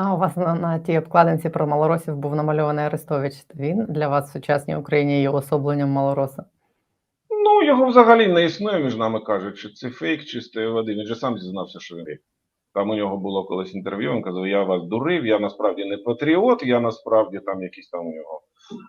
А у вас на, на тій обкладинці про малоросів був намальований Арестович. Він для вас в сучасній Україні є особленням малороса. Ну, його взагалі не існує, між нами кажучи. Це фейк чистої води. Він же сам зізнався, що він фейк. Там у нього було колись інтерв'ю, він казав, я вас дурив, я насправді не патріот, я насправді там якийсь там у нього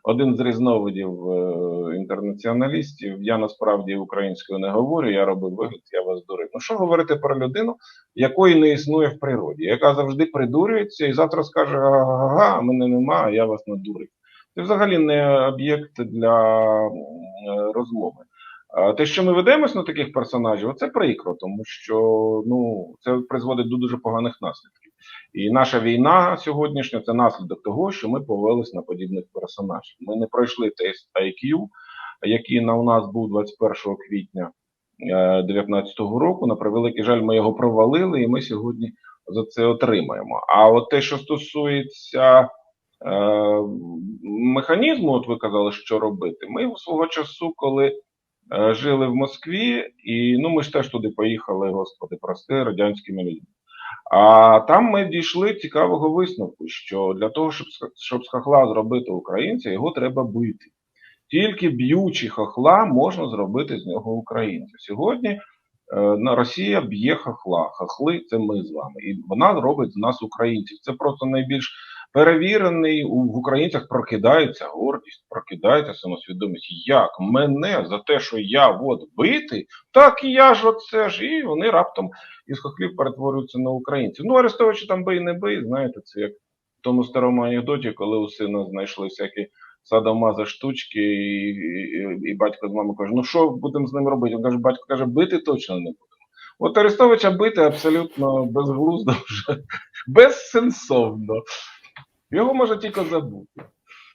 один з різновидів е, інтернаціоналістів. Я насправді українською не говорю, я робив вигляд, я вас дурив. Ну що говорити про людину, якої не існує в природі, яка завжди придурюється і завтра скаже: ага, мене нема, я вас надурив. Це взагалі не об'єкт для е, розмови. Те, що ми ведемось на таких персонажів, це прикро, тому що ну це призводить до дуже поганих наслідків. І наша війна сьогоднішня це наслідок того, що ми повелись на подібних персонажів. Ми не пройшли тест IQ, який на у нас був 21 квітня 2019 року. На превеликий жаль, ми його провалили, і ми сьогодні за це отримаємо. А от те, що стосується е, механізму, от ви казали, що робити, ми свого часу, коли е, жили в Москві, і ну ми ж теж туди поїхали, господи, прости, радянськими людьми. А там ми дійшли цікавого висновку, що для того, щоб, щоб з хохла зробити українця, його треба бити. Тільки б'ючи хохла, можна зробити з нього українця. Сьогодні е, на Росія б'є хохла. Хохли це ми з вами. І вона робить з нас українців. Це просто найбільш перевірений в українцях прокидається гордість, прокидається самосвідомість. Як мене за те, що я от битий, так і я ж оце ж. І вони раптом із хохлів перетворюються на українців. Ну, Арестовича там бий не бий, знаєте, це як в тому старому анекдоті, коли у сина знайшли всякі садомаза штучки, і, і, і батько з мамою каже: ну що будемо з ним робити? Він каже, батько каже, бити точно не будемо. От Арестовича бити абсолютно безглуздо вже, безсенсовно. Його можна тільки забути.